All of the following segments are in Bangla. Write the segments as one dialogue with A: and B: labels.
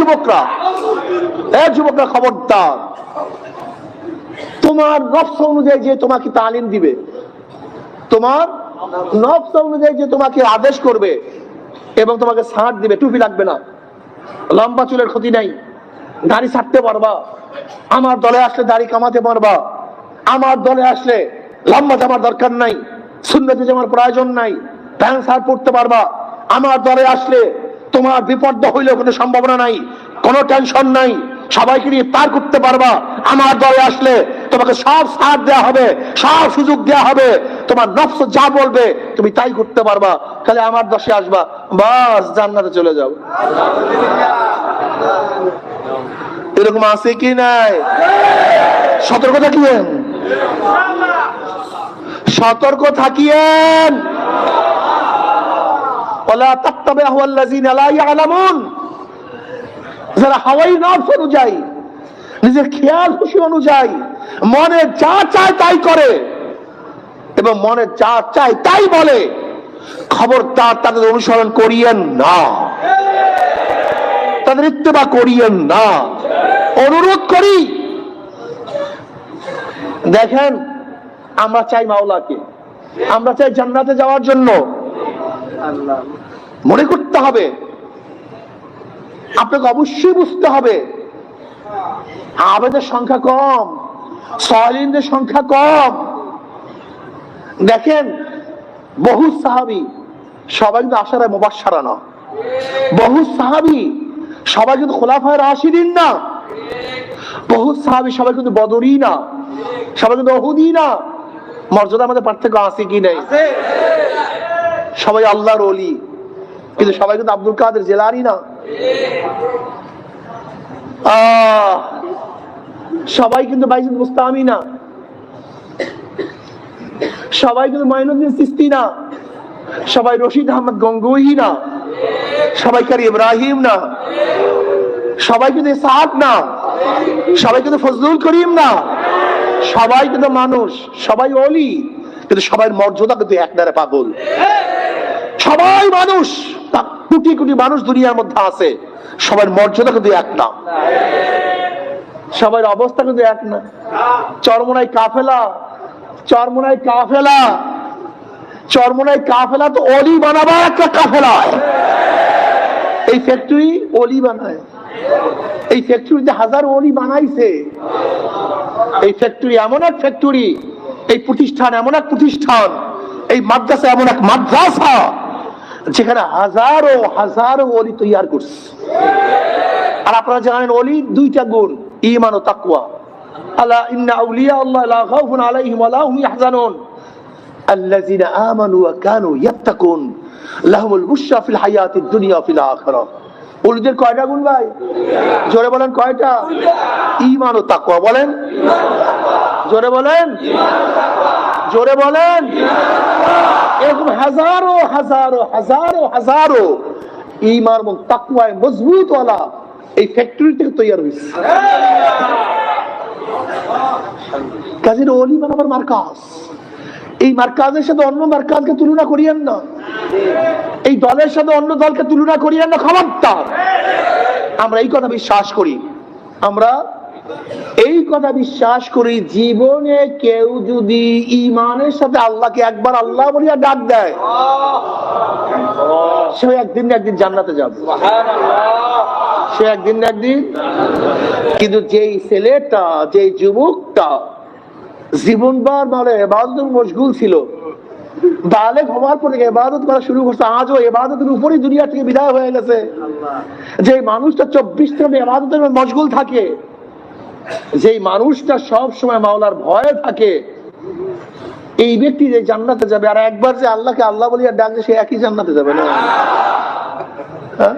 A: যুবকরা, এ যুবকরা খবরদার। তোমার নফস অনুযায়ী যে তোমাকে তালিম দিবে, তোমার নফস অনুযায়ী যে তোমাকে আদেশ করবে এবং তোমাকে ছাড় দিবে, টুপি লাগবে না। লম্বা চুলের ক্ষতি নাই, দাড়ি ছাড়তে পারবা। আমার দলে আসলে দাড়ি কামাতে পারবা। আমার দলে আসলে লম্বা জামার দরকার নাই, সুন্নতি জামার প্রয়োজন নাই, প্যান্ট শার্ট পরতে পারবা। আমার দলে আসলে তোমার বিপদ হইলেও কোনো সম্ভাবনা নাই, কোনো টেনশন নাই। সবাইকে নিয়ে পার করতে পারবা। আমার দলে আসলে তোমাকে সব সাথ দেওয়া হবে, সব সুযোগ দেওয়া হবে। তোমার নফস যা বলবে, তুমি তাই করতে পারবা। খালি আমার দশে আসবা, বাস জান্নাতে চলে যাও। এরকম আছে কি নাই? সতর্ক থাকিয়েন। সতর্ক থাকিয়েন। মনে যা চায় তাই করে। এবং মনে যা চায় তাই বলে। খবরদার তাদের অনুসরণ করিয়েন না। তাদের ইত্তেবা করিয়েন না। অনুরোধ করি। দেখেন, আমরা চাই মাওলাকে। আমরা চাই জান্নাতে যাওয়ার জন্য। মনে করতে হবে। আপনাকে অবশ্যই বুঝতে হবে, আবেদের সংখ্যা কম সয়লিনদের সংখ্যা কম। দেখেন, বহু সাহাবি, সবাই কিন্তু আশারায় মোবাসারা না। বহু সাহাবি, সবাই কিন্তু খোলাফায় রাশিদিন না। বহু সাহাবি, সবাই কিন্তু বদরই না। সবাই কিন্তু অহুদি না। মর্যাদা আমাদের পার্থক্য আছে কি নেই? সবাই আল্লাহর অলি কিন্তু সবাই কিন্তু আব্দুল কাদের জেলারি না। সবাই কিন্তু বাইজিদ মুস্তামি না। সবাই কিন্তু মাইনুদ্দিন সিস্তি না। সবাই রশিদ আহমদ গঙ্গুই না। সবাই কারি ইব্রাহিম না। সবাই কিন্তু সাদ না। সবাই কিন্তু ফজলুল করিম না। সবাই কিন্তু মানুষ। সবাই অলি। কিন্তু সবাই মর্যাদা কিন্তু এক নারে পাগল। সবাই মানুষ। কোটি কোটি মানুষ দুনিয়ার মধ্যে আছে। সবার মর্যাদা কিন্তু এক না সবার অবস্থা কিন্তু এক না। চরমোনাই কাফেলা, চরমনাই কাফেলা। চরমোনাই কাফেলা তো অলি বানাবার একটা কাফেলা। এই ফ্যাক্টরি অলি বানায়। এই ফ্যাক্টরিতে হাজার অলি বানাইছে। এই ফ্যাক্টরি এমন এক ফ্যাক্টরি এই প্রতিষ্ঠান এমন এক প্রতিষ্ঠান, এই মাদ্রাসা এমন এক মাদ্রাসা। যেখানে হাজারো হাজারো অলি তৈয়ার করছে। আর আপনারা জানেন অলির দুইটা গুণ ইমান ও তাকুয়া আল্লাহ, ইন্না আউলিয়া আল্লাহ লা খাউফুন আলাইহিম ওয়া লা হুম ইয়াহজানুন। আল্লাযিনা আমানু ওয়া কানু ইয়াত্তাকুন। লাহুমুল বুশরা ফিল হায়াতিদ দুনিয়া ফিল আখিরাহ। অলিদের কয়টা গুণ ভাই? জোরে বলেন কয়টা? ইমান ও তাকুয়া বলেন। জোরে বলেন। জোরে বলেন। এরকম হাজারো হাজারো হাজারো হাজারো ইমান এবং তাকুয়ায় মজবুত ওয়ালা এই ফ্যাক্টরি থেকে তৈরি হয়েছে। এই মার্কাজের সাথে অন্য মার্কাজকে তুলনা করিয়েন না। এই দলের সাথে অন্য দলকে তুলনা করিয়েন না, খবরদার। আমরা এই কথা বিশ্বাস করি। আমরা এই কথা বিশ্বাস করি, জীবনে কেউ যদি ইমানের সাথে আল্লাহকে একবার আল্লাহ বলিয়া ডাক দেয়, সে একদিন না একদিন জান্নাতে যাবে। সে একদিন না একদিন কিন্তু যেই ছেলেটা, যেই যুবকটা জীবনবার মানে এবাদত মশগুল ছিল, বালেক হওয়ার পরে এবাদত করা শুরু করছে, আজও এবাদতের উপরই দুনিয়া থেকে বিদায় হয়ে গেছে। যে মানুষটা চব্বিশ থেকে এবাদতের মশগুল থাকে যেই মানুষটা সব সময় মাওলার ভয়ে থাকে, এই ব্যক্তি যে জান্নাতে যাবে, আর একবার যে আল্লাহকে আল্লাহ বলিয়া ডাকছে, সে একই জান্নাতে যাবে না? হ্যাঁ?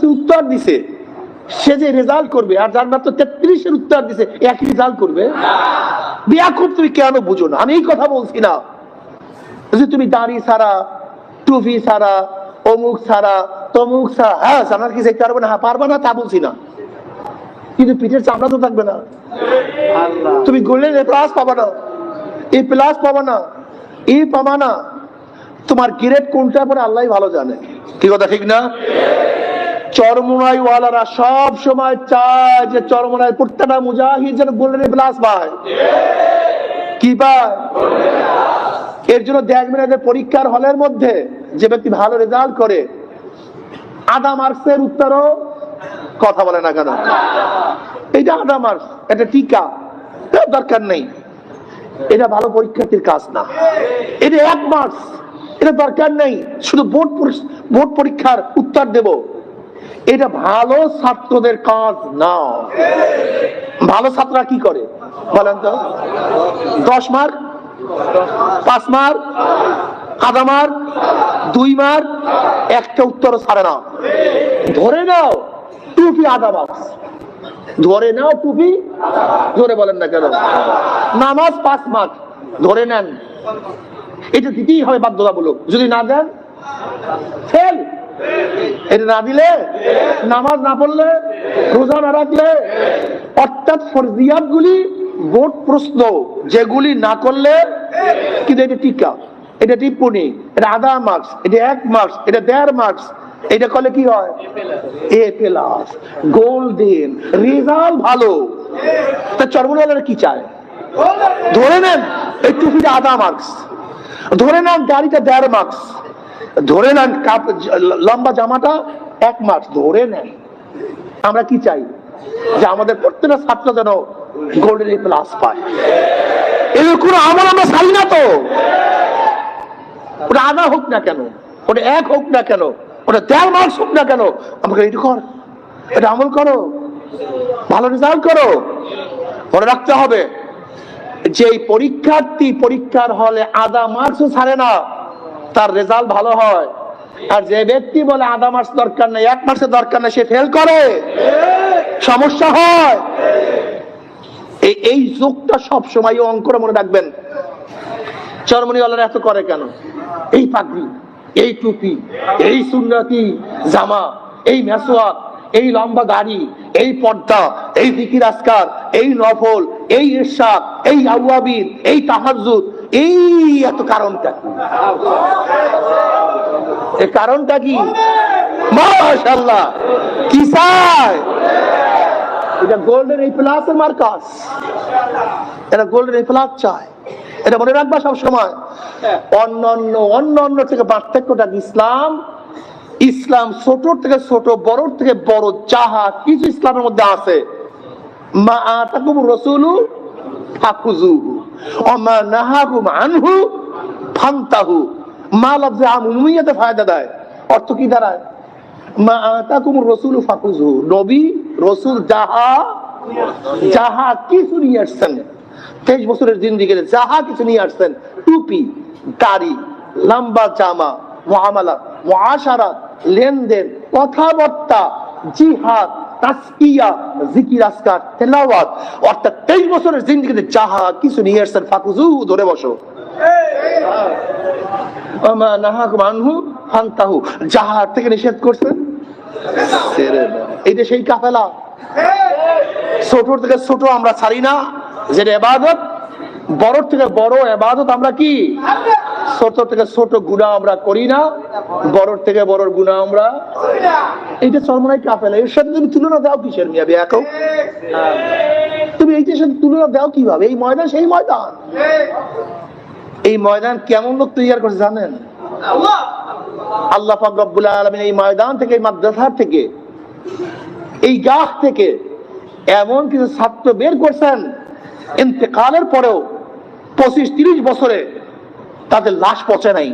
A: যে উত্তর দিছে, সে যে রেজাল্ট করবে, আর যার মাত্র তেত্রিশের উত্তর দিছে একই রেজাল্ট করবে? বিয়াকুব তুমি কেন বুঝো না? আমি এই কথা বলছি না। যে তুমি দাড়ি ছাড়া, টুপি ছাড়া, অমুক ছাড়া তমুক হ্যাঁ জানার কি পারবে না? হ্যাঁ পারবে না তা বলছি না। কিন্তু পিঠের চামড়া তো থাকবে না। তুমি গোল্ডেন এ প্লাস পাবা না। এ প্লাস পাবা না। পাবা না। তোমার গ্রেড কোনটা পরে আল্লাহ ভালো জানে। কি কথা ঠিক না? চরমোনাই ওয়ালারা সব সময় চায় যে চরমোনাই প্রত্যেকটা মুজাহিদ যেন গোল্ডেন প্লাস পায়। কি পায়? এর জন্য দেখবেন যে পরীক্ষার হলের মধ্যে যে ব্যক্তি ভালো রেজাল্ট করে আধা মার্কসের উত্তরও কথা বলে না কেন? এটা আধা মার্কস, এটা টিকা দরকার নেই। এটা ভালো পরীক্ষার্থীর কাজ না। এটা এক মার্কস, এটা দরকার নেই। শুধু বোর্ড বোর্ড পরীক্ষার উত্তর দেব। এটা ভালো ছাত্রদের কাজ না। ভালো ছাত্ররা কি করে? বলেন তো। দশ মার্ক? পাঁচ মার্ক? আধা মার্ক দুই মার্ক একটা উত্তর ছাড়ে না ধরে নাও, টুপি মার্কস ধরে নাও টুপি ধরে বলেন না কেন? নামাজ পাঁচ মার্ক ধরে নেন। এটা দিতেই হবে বাধ্যতামূলক। যদি না দেন, ফেল। এটা না দিলে, নামাজ না পড়লে, রোজা না রাখলে, অর্থাৎ ফরজিয়াত গুলি বোর্ড প্রশ্ন। যেগুলি না করলে, কিন্তু এটা টিকা। এটা টিপ্পনি, এটা আধা মার্কস এটা এক মার্কস এটা দেড় মার্কস এটা কলে কি হয়? এ প্লাস গোল্ডেন রেজাল্ট ভালো। তা চর্মনালের কি চায়? ধরে নেন, এই টুপিটা আধা মার্কস ধরে নেন গাড়িটা দেড় মার্কস ধরে নেন কাপ, লম্বা জামাটা এক মার্কস ধরে নেন। আমরা কি চাই? যে আমাদের প্রত্যেকটা ছাত্র যেন গোল্ডেন প্লাস পায়। এর কোনো আমল আমরা ছাড়ি না তো। ওটা আধা হোক না কেন, ওটা এক হোক না কেন, ওটা দেড় মার্কস হোক না কেন, আমাকে এটা কর, এটা আমল করো, ভালো রেজাল্ট করো মনে রাখতে হবে। যে পরীক্ষার্থী পরীক্ষার হলে আধা মার্কসও ছাড়ে না, তার রেজাল্ট ভালো হয়। আর যে ব্যক্তি বলে আধা মার্কস দরকার নেই, এক মার্কসের দরকার নেই, সে ফেল করে। সমস্যা হয়। এই- যুগটা সব সময় মনে রাখবেন। চরমনিওয়ালারা এত করে কেন? এই পাগড়ি, এই টুপি, এই সুন্নতি জামা, এই মেসোয়াক, এই লম্বা গাড়ি এই পর্দা, এই দিকির আসকার এই নফল, এই ইরশাদ, এই আউয়াবির, এই তাহাজ্জুদ, এই এত কারণটা কি? এর কারণটা কি? মাশাআল্লাহ। কি চায় এটা গোল্ডেন এই প্লাসের মার্কাস এটা গোল্ডেন এই প্লাস চায় এটা মনে রাখবা সব সময় অন্য অন্য অন্য অন্য থেকে পার্থক্যটা ইসলাম ইসলাম ছোট থেকে ছোট বড় থেকে বড় যাহা কিছু ইসলামের মধ্যে আছে। মা আতাকুম রসুলু অমা নাহাকুম আনহু ফান্তাহু। মা আমুমিয়াতে ফায়দা দেয়। অর্থ কি দাঁড়ায়? মা আতাকুম রসুলু ফাকুজুহু নবী রসুল যাহা যাহা কিছু নিয়ে আসছেন। তেইশ বছরের জিন্দিগিতে যাহা কিছু নিয়ে আসছেন টুপি দাড়ি লম্বা জামা মহামালা মহাসারা লেনদেন কথাবার্তা জিহাদ তাসকিয়া জিকির আসকার তেলাওয়াত অর্থাৎ তেইশ বছরের জিন্দিগিতে যাহা কিছু নিয়ে আসছেন ফাকুজু ধরে বসো। আমা নাহাকুম আনহু ফান্তাহু। যাহা থেকে নিষেধ করছেন। সেই কাফেলা। ছোট থেকে ছোট আমরা ছাড়ি না। যেটা এবাদত বড় থেকে বড় এবাদত আমরা কি? ছোট থেকে ছোট গুণা আমরা করি না, বড় থেকে বড় গুণা আমরা এইটা চরমনাই কাফেলা, এর সাথে তুমি তুলনা দাও কিসের মিয়া বিয়া কেউ তুমি এইটার সাথে তুলনা দাও কীভাবে? এই ময়দান, সেই ময়দান। এই ময়দান কেমন লোক তৈরি করছে জানেন? আল্লাহ রব্বুল আলামিন এই ময়দান থেকে, এই মাদ্রাসার থেকে, এই গাছ থেকে এমন কিছু ছাত্র বের করছেন ইন্তেকালের পরেও পঁচিশ তিরিশ বছরে তাদের লাশ পচে নাই।